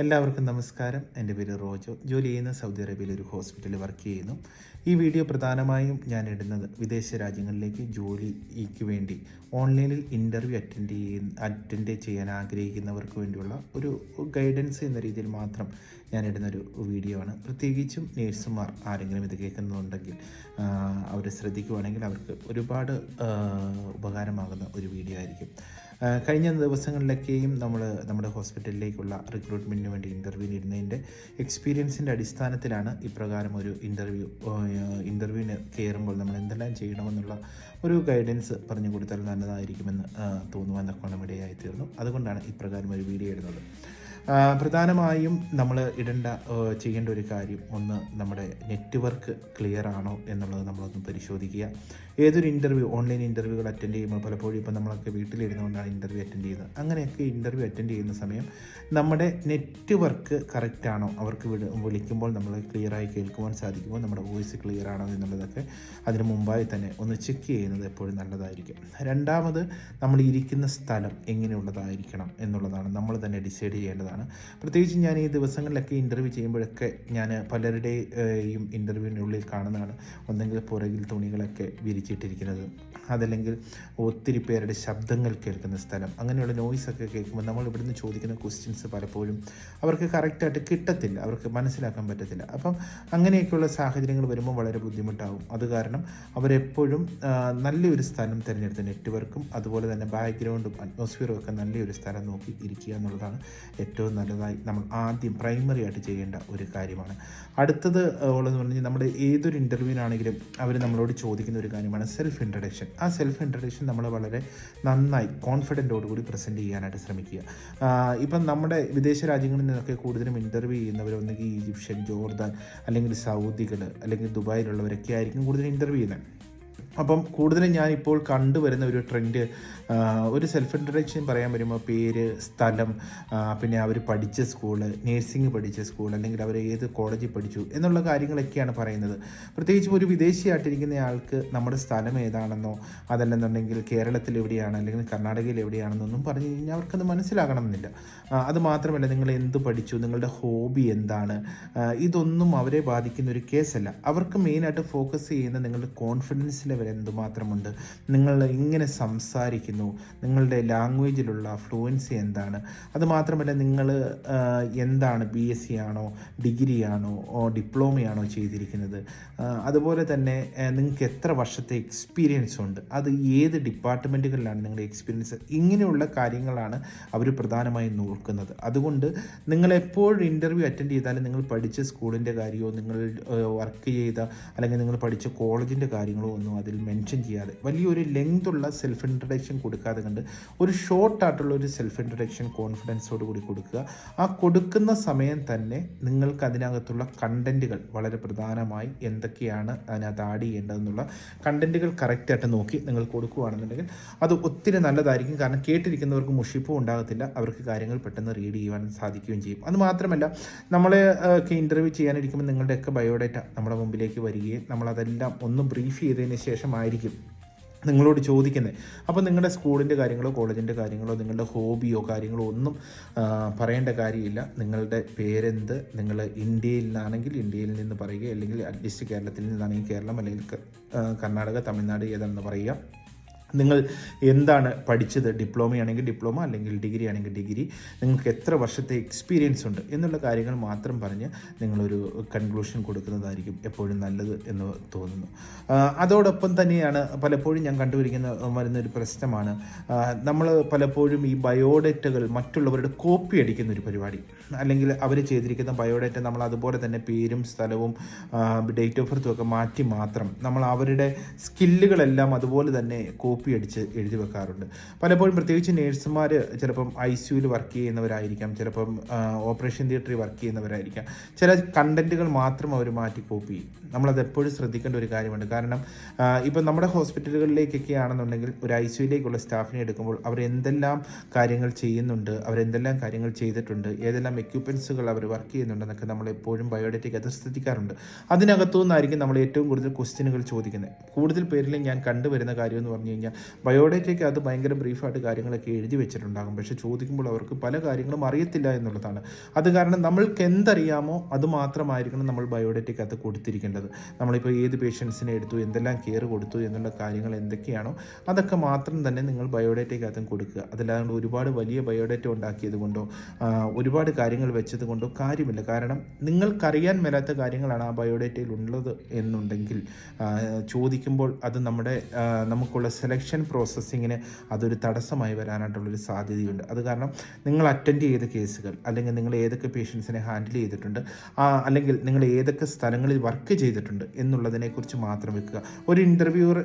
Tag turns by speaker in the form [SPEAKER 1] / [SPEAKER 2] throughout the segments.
[SPEAKER 1] എല്ലാവർക്കും നമസ്കാരം. എന്റെ പേര് റോജോ. ജോലി ചെയ്യുന്ന സൗദി അറേബ്യയിൽ ഒരു ഹോസ്പിറ്റലിൽ വർക്ക് ചെയ്യുന്നു. ഈ വീഡിയോ പ്രധാനമായും ഞാൻ ഇടുന്നത് വിദേശ രാജ്യങ്ങളിലേക്ക് ജോലിക്ക് വേണ്ടി ഓൺലൈനിൽ ഇന്റർവ്യൂ അറ്റൻഡ് ചെയ്യുന്ന അറ്റൻഡ് ചെയ്യാൻ ആഗ്രഹിക്കുന്നവർക്ക് വേണ്ടിയുള്ള ഒരു ഗൈഡൻസ് എന്ന രീതിയിൽ മാത്രം ഞാൻ ഇടുന്നൊരു വീഡിയോ ആണ്. പ്രത്യേകിച്ചും നേഴ്സുമാർ ആരെങ്കിലും ഇത് കേൾക്കുന്നുണ്ടെങ്കിൽ അവർ ശ്രദ്ധിക്കുവാണെങ്കിൽ അവർക്ക് ഒരുപാട് ഉപകാരമാകുന്ന ഒരു വീഡിയോ ആയിരിക്കും. കഴിഞ്ഞ ദിവസങ്ങളിലൊക്കെയും നമ്മൾ നമ്മുടെ ഹോസ്പിറ്റലിലേക്കുള്ള റിക്രൂട്ട്മെന്റിന് വേണ്ടി ഇന്റർവ്യൂ ഇരുന്നതിന്റെ എക്സ്പീരിയൻസിന്റെ അടിസ്ഥാനത്തിലാണ് ഇപ്രകാരം ഒരു ഇന്റർവ്യൂ ഇന്റർവ്യൂവിന് കയറുമ്പോൾ നമ്മൾ എന്തെല്ലാം ചെയ്യണമെന്നുള്ള ഒരു ഗൈഡൻസ് പറഞ്ഞു കൊടുത്താൽ നല്ലതായിരിക്കുമെന്ന് തക്കോണം ഇടയായി തീർന്നു അതുകൊണ്ടാണ് ഇപ്രകാരം ഒരു വീഡിയോ ഇടുന്നത്. പ്രധാനമായും നമ്മൾ ഇടേണ്ട ചെയ്യേണ്ട ഒരു കാര്യം ഒന്ന് നമ്മുടെ നെറ്റ്വർക്ക് ക്ലിയർ ആണോ എന്നുള്ളത് നമ്മളൊന്ന് പരിശോധിക്കുക. ഏതൊരു ഇന്റർവ്യൂ ഓൺലൈൻ ഇന്റർവ്യൂകൾ അറ്റൻഡ് ചെയ്യുമ്പോൾ പലപ്പോഴും ഇപ്പോൾ നമ്മളൊക്കെ വീട്ടിലിരുന്നുകൊണ്ടാണ് ഇന്റർവ്യൂ അറ്റൻഡ് ചെയ്യുന്നത്. അങ്ങനെയൊക്കെ ഇന്റർവ്യൂ അറ്റൻഡ് ചെയ്യുന്ന സമയം നമ്മുടെ നെറ്റ്വർക്ക് കറക്റ്റ് ആണോ? അവർക്ക് വിട വിളിക്കുമ്പോൾ നമ്മൾ ക്ലിയറായി കേൾക്കുവാൻ സാധിക്കുമ്പോൾ നമ്മുടെ വോയിസ് ക്ലിയർ ആണോ എന്നുള്ളതൊക്കെ അതിന് മുമ്പായി തന്നെ ഒന്ന് ചെക്ക് ചെയ്യുന്നത് എപ്പോഴും നല്ലതായിരിക്കും. രണ്ടാമത് നമ്മൾ ഇരിക്കുന്ന സ്ഥലം എങ്ങനെയുള്ളതായിരിക്കണം എന്നുള്ളതാണ് നമ്മൾ തന്നെ ഡിസൈഡ് ചെയ്യേണ്ടതാണ്. പ്രത്യേകിച്ച് ഞാൻ ഈ ദിവസങ്ങളിലൊക്കെ ഇന്റർവ്യൂ ചെയ്യുമ്പോഴൊക്കെ ഞാൻ പലരുടെയും ഇന്റർവ്യൂവിനുള്ളിൽ കാണുന്നതാണ്. ഒന്നെങ്കിൽ പുറകിൽ തുണികളൊക്കെ വിരിച്ചിട്ടിരിക്കുന്നത് അതല്ലെങ്കിൽ ഒത്തിരി പേരുടെ ശബ്ദങ്ങൾ കേൾക്കുന്ന സ്ഥലം. അങ്ങനെയുള്ള നോയ്സൊക്കെ കേൾക്കുമ്പോൾ നമ്മൾ ഇവിടുന്ന് ചോദിക്കുന്ന ക്വസ്റ്റ്യൻസ് പലപ്പോഴും അവർക്ക് കറക്റ്റായിട്ട് കിട്ടത്തില്ല. അവർക്ക് മനസ്സിലാക്കാൻ പറ്റത്തില്ല. അപ്പം അങ്ങനെയൊക്കെയുള്ള സാഹചര്യങ്ങൾ വരുമ്പോൾ വളരെ ബുദ്ധിമുട്ടാകും. അത് കാരണം അവരെപ്പോഴും നല്ലൊരു സ്ഥലം തിരഞ്ഞെടുത്ത് നെറ്റ്വർക്കും അതുപോലെ തന്നെ ബാക്ക്ഗ്രൗണ്ടും അറ്റ്മോസ്ഫിയറും ഒക്കെ നല്ലൊരു സ്ഥലം നോക്കി ഇരിക്കുക എന്നുള്ളതാണ് ഏറ്റവും നല്ലതായി നമ്മൾ ആദ്യം പ്രൈമറി ആയിട്ട് ചെയ്യേണ്ട ഒരു കാര്യമാണ്. അടുത്തത് ഉള്ളതെന്ന് പറഞ്ഞാൽ നമ്മുടെ ഏതൊരു ഇന്റർവ്യൂവിനാണെങ്കിലും അവർ നമ്മളോട് ചോദിക്കുന്ന ഒരു കാര്യമാണ്. സെൽഫ് ഇൻട്രഡക്ഷൻ ആ സെൽഫ് ഇൻട്രഡക്ഷൻ നമ്മൾ വളരെ നന്നായി കോൺഫിഡന്റോടുകൂടി പ്രസന്റ് ചെയ്യാനായിട്ട് ശ്രമിക്കുക. ഇപ്പം നമ്മുടെ വിദേശ രാജ്യങ്ങളിൽ നിന്നൊക്കെ കൂടുതലും ഇന്റർവ്യൂ ചെയ്യുന്നവർ ഒന്നുകിൽ ഈജിപ്ഷ്യൻ ജോർദാൻ അല്ലെങ്കിൽ സൗദികൾ അല്ലെങ്കിൽ ദുബായിലുള്ളവരൊക്കെ ആയിരിക്കും കൂടുതലും ഇന്റർവ്യൂ ചെയ്യുന്നത്. അപ്പം കൂടുതലും ഞാൻ ഇപ്പോൾ കണ്ടുവരുന്ന ഒരു ട്രെൻഡ് ഒരു സെൽഫ് ഇൻട്രഡക്ഷൻ പറയാൻ വരുമ്പോൾ പേര് സ്ഥലം പിന്നെ അവർ പഠിച്ച സ്കൂൾ നേഴ്സിംഗ് പഠിച്ച സ്കൂൾ അല്ലെങ്കിൽ അവർ ഏത് കോളേജിൽ പഠിച്ചു എന്നുള്ള കാര്യങ്ങളൊക്കെയാണ് പറയുന്നത്. പ്രത്യേകിച്ചും ഒരു വിദേശിയായിട്ടിരിക്കുന്ന ആൾക്ക് നമ്മുടെ സ്ഥലം ഏതാണെന്നോ അതല്ലെന്നുണ്ടെങ്കിൽ കേരളത്തിൽ എവിടെയാണ് അല്ലെങ്കിൽ കർണാടകയിൽ എവിടെയാണെന്നൊന്നും പറഞ്ഞു കഴിഞ്ഞാൽ അവർക്കത് മനസ്സിലാകണമെന്നില്ല. അത് മാത്രമല്ല നിങ്ങൾ എന്ത് പഠിച്ചു നിങ്ങളുടെ ഹോബി എന്താണ് ഇതൊന്നും അവരെ ബാധിക്കുന്ന ഒരു കേസല്ല അവർക്ക് മെയിനായിട്ട് ഫോക്കസ് ചെയ്യുന്ന നിങ്ങളുടെ കോൺഫിഡൻസ് ലെവൽ എന്തുമാത്രമുണ്ട് നിങ്ങൾ എങ്ങനെ സംസാരിക്കുന്നു. നിങ്ങളുടെ ലാംഗ്വേജിലുള്ള ഫ്ലുവൻസി എന്താണ്? അതുമാത്രമല്ല നിങ്ങൾ എന്താണ് ബി എസ് സി ആണോ ഡിഗ്രി ആണോ ഡിപ്ലോമയാണോ ചെയ്തിരിക്കുന്നത് അതുപോലെ തന്നെ നിങ്ങൾക്ക് എത്ര വർഷത്തെ എക്സ്പീരിയൻസ് ഉണ്ട്? അത് ഏത് ഡിപ്പാർട്ട്മെന്റുകളിലാണ് നിങ്ങളുടെ എക്സ്പീരിയൻസ് ഇങ്ങനെയുള്ള കാര്യങ്ങളാണ് അവർ പ്രധാനമായും നോക്കുന്നത്. അതുകൊണ്ട് നിങ്ങൾ എപ്പോഴും ഇന്റർവ്യൂ അറ്റൻഡ് ചെയ്താലും നിങ്ങൾ പഠിച്ച സ്കൂളിന്റെ കാര്യമോ നിങ്ങൾ വർക്ക് ചെയ്ത അല്ലെങ്കിൽ നിങ്ങൾ പഠിച്ച കോളേജിന്റെ കാര്യങ്ങളോ ഒന്നും അതിൽ മെൻഷൻ ചെയ്യാതെ വലിയൊരു ലെങ്തുള്ള സെൽഫ് ഇൻട്രഡക്ഷൻ കൊടുക്കാതെ കണ്ട് ഒരു ഷോർട്ടായിട്ടുള്ള ഒരു സെൽഫ് ഇൻട്രഡക്ഷൻ കോൺഫിഡൻസോട് കൂടി കൊടുക്കുക. ആ കൊടുക്കുന്ന സമയം തന്നെ നിങ്ങൾക്ക് അതിനകത്തുള്ള കണ്ടന്റുകൾ വളരെ പ്രധാനമായി എന്തൊക്കെയാണ് അതിനകത്ത് ആഡ് ചെയ്യേണ്ടതെന്നുള്ള കണ്ടന്റുകൾ കറക്റ്റായിട്ട് നോക്കി നിങ്ങൾ കൊടുക്കുകയാണെന്നുണ്ടെങ്കിൽ അത് ഒത്തിരി നല്ലതായിരിക്കും. കാരണം കേട്ടിരിക്കുന്നവർക്ക് മുഷിപ്പും ഉണ്ടാകത്തില്ല. അവർക്ക് കാര്യങ്ങൾ പെട്ടെന്ന് റീഡ് ചെയ്യുവാൻ സാധിക്കുകയും ചെയ്യും. അത് മാത്രമല്ല നമ്മളെ ഒക്കെ ഇന്റർവ്യൂ ചെയ്യാനിരിക്കുമ്പോൾ നിങ്ങളുടെയൊക്കെ ബയോഡേറ്റ നമ്മുടെ മുമ്പിലേക്ക് വരികയും നമ്മളതെല്ലാം ഒന്ന് ബ്രീഫ് ചെയ്തതിന് ശേഷമായിരിക്കും നിങ്ങളോട് ചോദിക്കുന്നത്. അപ്പോൾ നിങ്ങളുടെ സ്കൂളിന്റെ കാര്യങ്ങളോ കോളേജിന്റെ കാര്യങ്ങളോ നിങ്ങളുടെ ഹോബിയോ കാര്യങ്ങളോ ഒന്നും പറയേണ്ട കാര്യമില്ല. നിങ്ങളുടെ പേരെന്ത്? നിങ്ങൾ ഇന്ത്യയിൽ നിന്നാണെങ്കിൽ ഇന്ത്യയിൽ നിന്ന് പറയുക അല്ലെങ്കിൽ അറ്റ്ലീസ്റ്റ് കേരളത്തിൽ നിന്നാണെങ്കിൽ കേരളം അല്ലെങ്കിൽ കർണാടക തമിഴ്നാട് ഏതാണെന്ന് പറയുക. നിങ്ങൾ എന്താണ് പഠിച്ചത്? ഡിപ്ലോമയാണെങ്കിൽ ഡിപ്ലോമ അല്ലെങ്കിൽ ഡിഗ്രി ആണെങ്കിൽ ഡിഗ്രി. നിങ്ങൾക്ക് എത്ര വർഷത്തെ എക്സ്പീരിയൻസ് ഉണ്ട്? എന്നുള്ള കാര്യങ്ങൾ മാത്രം പറഞ്ഞ് നിങ്ങളൊരു കൺക്ലൂഷൻ കൊടുക്കുന്നതായിരിക്കും എപ്പോഴും നല്ലത് എന്ന് തോന്നുന്നു. അതോടൊപ്പം തന്നെയാണ് പലപ്പോഴും ഞാൻ കണ്ടുപിടിക്കുന്ന വരുന്നൊരു പ്രശ്നമാണ്. നമ്മൾ പലപ്പോഴും ഈ ബയോഡേറ്റകൾ മറ്റുള്ളവരുടെ കോപ്പി അടിക്കുന്ന ഒരു പരിപാടി. അല്ലെങ്കിൽ അവർ ചെയ്തിരിക്കുന്ന ബയോഡേറ്റ നമ്മൾ അതുപോലെ തന്നെ പേരും സ്ഥലവും ഡേറ്റ് ഓഫ് ബർത്തും ഒക്കെ മാറ്റി മാത്രം. നമ്മൾ അവരുടെ സ്കില്ലുകളെല്ലാം അതുപോലെ തന്നെ കോപ്പി അടിച്ച് എഴുതി വെക്കാറുണ്ട്. പലപ്പോഴും പ്രത്യേകിച്ച് നേഴ്സുമാർ ചിലപ്പം ഐ സിയുയിൽ വർക്ക് ചെയ്യുന്നവരായിരിക്കാം ചിലപ്പം ഓപ്പറേഷൻ തിയേറ്ററിൽ വർക്ക് ചെയ്യുന്നവരായിരിക്കാം. ചില കണ്ടന്റുകൾ മാത്രം അവർ മാറ്റി കോപ്പി ചെയ്യും. നമ്മളത് എപ്പോഴും ശ്രദ്ധിക്കേണ്ട ഒരു കാര്യമുണ്ട് കാരണം ഇപ്പം നമ്മുടെ ഹോസ്പിറ്റലുകളിലേക്കൊക്കെ ആണെന്നുണ്ടെങ്കിൽ ഒരു ഐ സിയുയിലേക്കുള്ള സ്റ്റാഫിനെ എടുക്കുമ്പോൾ അവർ എന്തെല്ലാം കാര്യങ്ങൾ ചെയ്യുന്നുണ്ട് അവരെന്തെല്ലാം കാര്യങ്ങൾ ചെയ്തിട്ടുണ്ട് ഏതെല്ലാം എക്യുപ്മെൻസുകൾ അവർ വർക്ക് ചെയ്യുന്നുണ്ടെന്നൊക്കെ നമ്മൾ എപ്പോഴും അത് ശ്രദ്ധിക്കാറുണ്ട്. അതിനകത്തു നിന്നായിരിക്കും നമ്മൾ ഏറ്റവും കൂടുതൽ ക്വസ്റ്റ്യനുകൾ ചോദിക്കുന്നത്. കൂടുതൽ പേരിലും ഞാൻ കണ്ടുവരുന്ന കാര്യം എന്ന് പറഞ്ഞു കഴിഞ്ഞാൽ ബയോഡേറ്റയ്ക്ക് അത് ഭയങ്കര ബ്രീഫായിട്ട് കാര്യങ്ങളൊക്കെ എഴുതി വെച്ചിട്ടുണ്ടാകും. പക്ഷേ ചോദിക്കുമ്പോൾ അവർക്ക് പല കാര്യങ്ങളും അറിയത്തില്ല എന്നുള്ളതാണ്. അത് കാരണം നമ്മൾക്ക് എന്തറിയാമോ അത് മാത്രമായിരിക്കണം നമ്മൾ ബയോഡേറ്റയ്ക്കകത്ത് കൊടുത്തിരിക്കേണ്ടത്. നമ്മളിപ്പോൾ ഏത് പേഷ്യൻസിനെ എടുത്തു എന്തെല്ലാം കെയർ കൊടുത്തു എന്നുള്ള കാര്യങ്ങൾ എന്തൊക്കെയാണോ അതൊക്കെ മാത്രം തന്നെ നിങ്ങൾ ബയോഡേറ്റയ്ക്കകത്തും കൊടുക്കുക. അതല്ലാതെ ഒരുപാട് വലിയ ബയോഡേറ്റ ഉണ്ടാക്കിയത് കൊണ്ടോ ഒരുപാട് കാര്യങ്ങൾ വെച്ചത് കൊണ്ടോ കാര്യമില്ല. കാരണം നിങ്ങൾക്കറിയാൻ മേലാത്ത കാര്യങ്ങളാണ് ആ ബയോഡേറ്റയിൽ ഉള്ളത് എന്നുണ്ടെങ്കിൽ ചോദിക്കുമ്പോൾ അത് നമ്മുടെ നമുക്കുള്ള നമുക്കുള്ള സെലക്ഷൻ പ്രോസസ്സിങ്ങിന് അതൊരു തടസ്സമായി വരാനായിട്ടുള്ളൊരു സാധ്യതയുണ്ട്. അത് കാരണം നിങ്ങൾ അറ്റൻഡ് ചെയ്ത കേസുകൾ അല്ലെങ്കിൽ നിങ്ങൾ ഏതൊക്കെ പേഷ്യൻസിനെ ഹാൻഡിൽ ചെയ്തിട്ടുണ്ട് അല്ലെങ്കിൽ നിങ്ങൾ ഏതൊക്കെ സ്ഥലങ്ങളിൽ വർക്ക് ചെയ്തിട്ടുണ്ട് എന്നുള്ളതിനെക്കുറിച്ച് മാത്രം വെക്കുക. ഒരു ഇന്റർവ്യൂർ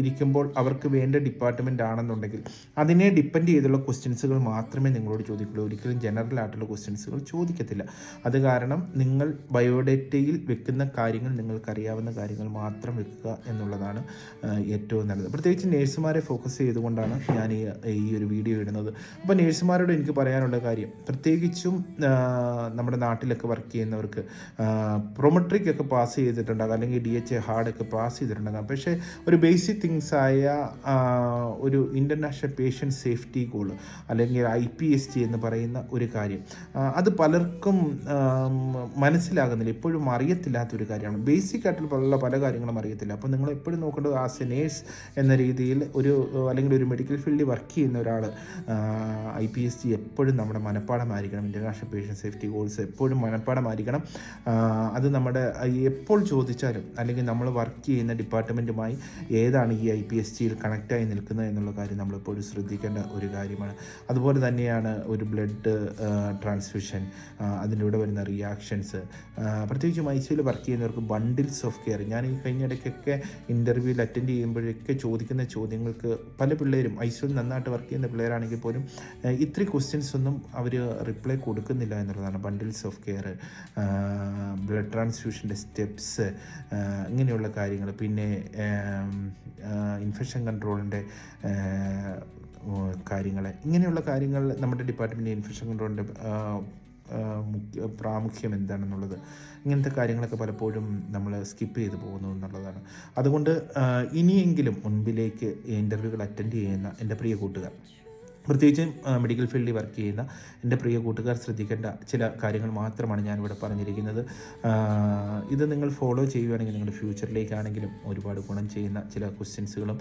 [SPEAKER 1] ഇരിക്കുമ്പോൾ അവർക്ക് വേണ്ട ഡിപ്പാർട്ട്മെന്റ് ആണെന്നുണ്ടെങ്കിൽ അതിനെ ഡിപ്പെൻഡ് ചെയ്തുള്ള ക്വസ്റ്റ്യൻസുകൾ മാത്രമേ നിങ്ങളോട് ചോദിക്കുള്ളൂ. ഒരിക്കലും ജനറൽ ആയിട്ടുള്ള ക്വസ്റ്റ്യൻസുകൾ ചോദിക്കത്തില്ല. അത് കാരണം നിങ്ങൾ ബയോഡേറ്റയിൽ വെക്കുന്ന കാര്യങ്ങൾ നിങ്ങൾക്കറിയാവുന്ന കാര്യങ്ങൾ മാത്രം വെക്കുക എന്നുള്ളതാണ് ഏറ്റവും നല്ലത്. പ്രത്യേകിച്ച് നേഴ്സുമാരെ ഫോക്കസ് ചെയ്തുകൊണ്ടാണ് ഞാൻ ഈ ഈ ഒരു വീഡിയോ ഇടുന്നത്. അപ്പോൾ നേഴ്സുമാരോട് എനിക്ക് പറയാനുള്ള കാര്യം പ്രത്യേകിച്ചും നമ്മുടെ നാട്ടിലൊക്കെ വർക്ക് ചെയ്യുന്നവർക്ക് പ്രൊമട്രിക് ഒക്കെ പാസ് ചെയ്തിട്ടുണ്ടാകാം അല്ലെങ്കിൽ ഡി എച്ച് എ ഹാർഡൊക്കെ പാസ് ചെയ്തിട്ടുണ്ടാകാം. പക്ഷേ ഒരു ബേസിക് തിങ്സ് ആയ ഒരു ഇന്റർനാഷണൽ പേഷ്യന്റ് സേഫ്റ്റി ഗോൾ അല്ലെങ്കിൽ ഐ പി എസ് ടി എന്ന് പറയുന്ന ഒരു കാര്യം. അത് പലർക്കും മനസ്സിലാകുന്നില്ല എപ്പോഴും അറിയത്തില്ലാത്തൊരു കാര്യമാണ്. ബേസിക് ആയിട്ടുള്ള പല കാര്യങ്ങളും അറിയത്തില്ല. അപ്പോൾ നിങ്ങൾ എപ്പോഴും നോക്കേണ്ടത് ആസ് എ നേഴ്സ് എന്ന രീതിയിൽ ഒരു അല്ലെങ്കിൽ ഒരു മെഡിക്കൽ ഫീൽഡിൽ വർക്ക് ചെയ്യുന്ന ഒരാൾ ഐ പി എസ് സി എപ്പോഴും നമ്മുടെ മനപ്പാടമായിരിക്കണം. ഇന്റർനാഷണൽ പേഷ്യൻ സേഫ്റ്റി ഗോൾസ് എപ്പോഴും മനപ്പാടമായിരിക്കണം. അത് നമ്മുടെ എപ്പോൾ ചോദിച്ചാലും അല്ലെങ്കിൽ നമ്മൾ വർക്ക് ചെയ്യുന്ന ഡിപ്പാർട്ട്മെന്റുമായി ഏതാണ് ഈ ഐ പി എസ് സിയിൽ കണക്റ്റായി നിൽക്കുന്നത് എന്നുള്ള കാര്യം നമ്മളെപ്പോഴും ശ്രദ്ധിക്കേണ്ട ഒരു കാര്യമാണ്. അതുപോലെ തന്നെയാണ് ഒരു ബ്ലഡ് ട്രാൻസ്ഫ്യൂഷൻ അതിലൂടെ വരുന്ന റിയാക്ഷൻസ് പ്രത്യേകിച്ച് മൈസൂരിൽ വർക്ക് ചെയ്യുന്നവർക്ക് ബണ്ടിൽസ് ഓഫ് കെയർ ഞാൻ ഈ കഴിഞ്ഞ ഇടയ്ക്കൊക്കെ ഇന്റർവ്യൂവിൽ അറ്റൻഡ് ചെയ്യുമ്പോഴൊക്കെ ചോദിക്കുന്ന ചോദ്യങ്ങൾക്ക് പല പിള്ളേരും ഐ സിയിൽ നന്നായിട്ട് വർക്ക് ചെയ്യുന്ന പിള്ളേരാണെങ്കിൽ പോലും ഇത്രയും ക്വസ്റ്റ്യൻസ് ഒന്നും അവർ റിപ്ലൈ കൊടുക്കുന്നില്ല എന്നുള്ളതാണ്. ബണ്ടിൽസ് ഓഫ് കെയർ ബ്ലഡ് ട്രാൻസ്ഫ്യൂഷന്റെ സ്റ്റെപ്സ് ഇങ്ങനെയുള്ള കാര്യങ്ങൾ. പിന്നെ ഇൻഫെക്ഷൻ കൺട്രോളിന്റെ കാര്യങ്ങൾ ഇങ്ങനെയുള്ള കാര്യങ്ങൾ നമ്മുടെ ഡിപ്പാർട്ട്മെന്റ് ഇൻഫെക്ഷൻ കൺട്രോളിന്റെ പ്രാമുഖ്യം എന്താണെന്നുള്ളത് ഇങ്ങനത്തെ കാര്യങ്ങളൊക്കെ പലപ്പോഴും നമ്മൾ സ്കിപ്പ് ചെയ്ത് പോകുന്നു എന്നുള്ളതാണ്. അതുകൊണ്ട് ഇനിയെങ്കിലും മുൻപിലേക്ക് ഇന്റർവ്യൂകൾ അറ്റൻഡ് ചെയ്യുന്ന എന്റെ പ്രിയ കൂട്ടുകാർ പ്രത്യേകിച്ചും മെഡിക്കൽ ഫീൽഡിൽ വർക്ക് ചെയ്യുന്ന എന്റെ പ്രിയ കൂട്ടുകാർ ശ്രദ്ധിക്കേണ്ട ചില കാര്യങ്ങൾ മാത്രമാണ് ഞാനിവിടെ പറഞ്ഞിരിക്കുന്നത്. ഇത് നിങ്ങൾ ഫോളോ ചെയ്യുകയാണെങ്കിൽ നിങ്ങളുടെ ഫ്യൂച്ചറിലേക്കാണെങ്കിലും ഒരുപാട് ഗുണം ചെയ്യുന്ന ചില ക്വസ്റ്റ്യൻസുകളും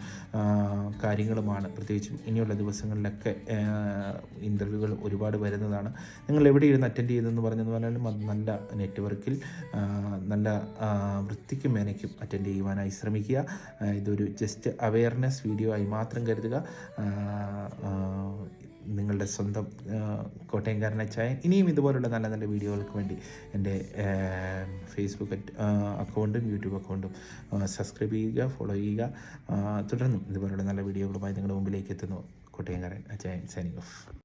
[SPEAKER 1] കാര്യങ്ങളുമാണ്. പ്രത്യേകിച്ചും ഇനിയുള്ള ദിവസങ്ങളിലൊക്കെ ഇന്റർവ്യൂകൾ ഒരുപാട് വരുന്നതാണ്. നിങ്ങൾ എവിടെ ഇരുന്ന് അറ്റൻഡ് ചെയ്യുന്നതെന്ന് പറഞ്ഞെന്ന് പറഞ്ഞാലും അത് നല്ല നെറ്റ്വർക്കിൽ നല്ല വൃത്തിക്കും മേനയ്ക്കും അറ്റൻഡ് ചെയ്യുവാനായി ശ്രമിക്കുക. ഇതൊരു ജസ്റ്റ് അവയർനെസ് വീഡിയോ ആയി മാത്രം കരുതുക. നിങ്ങളുടെ സ്വന്തം കോട്ടയംകാരനെ ചായ. ഇനിയും ഇതുപോലുള്ള നല്ല നല്ല വീഡിയോകൾക്ക് വേണ്ടി എന്റെ ഫേസ്ബുക്ക് അക്കൗണ്ടും യൂട്യൂബ് അക്കൗണ്ടും സബ്സ്ക്രൈബ് ചെയ്യുക ഫോളോ ചെയ്യുക. തുടർന്നും ഇതുപോലുള്ള നല്ല വീഡിയോകളുമായി നിങ്ങളുടെ മുമ്പിലേക്ക് എത്തുന്നു. കോട്ടയംകാരൻ അച്ചായൻ സൈനിങ് ഓഫ്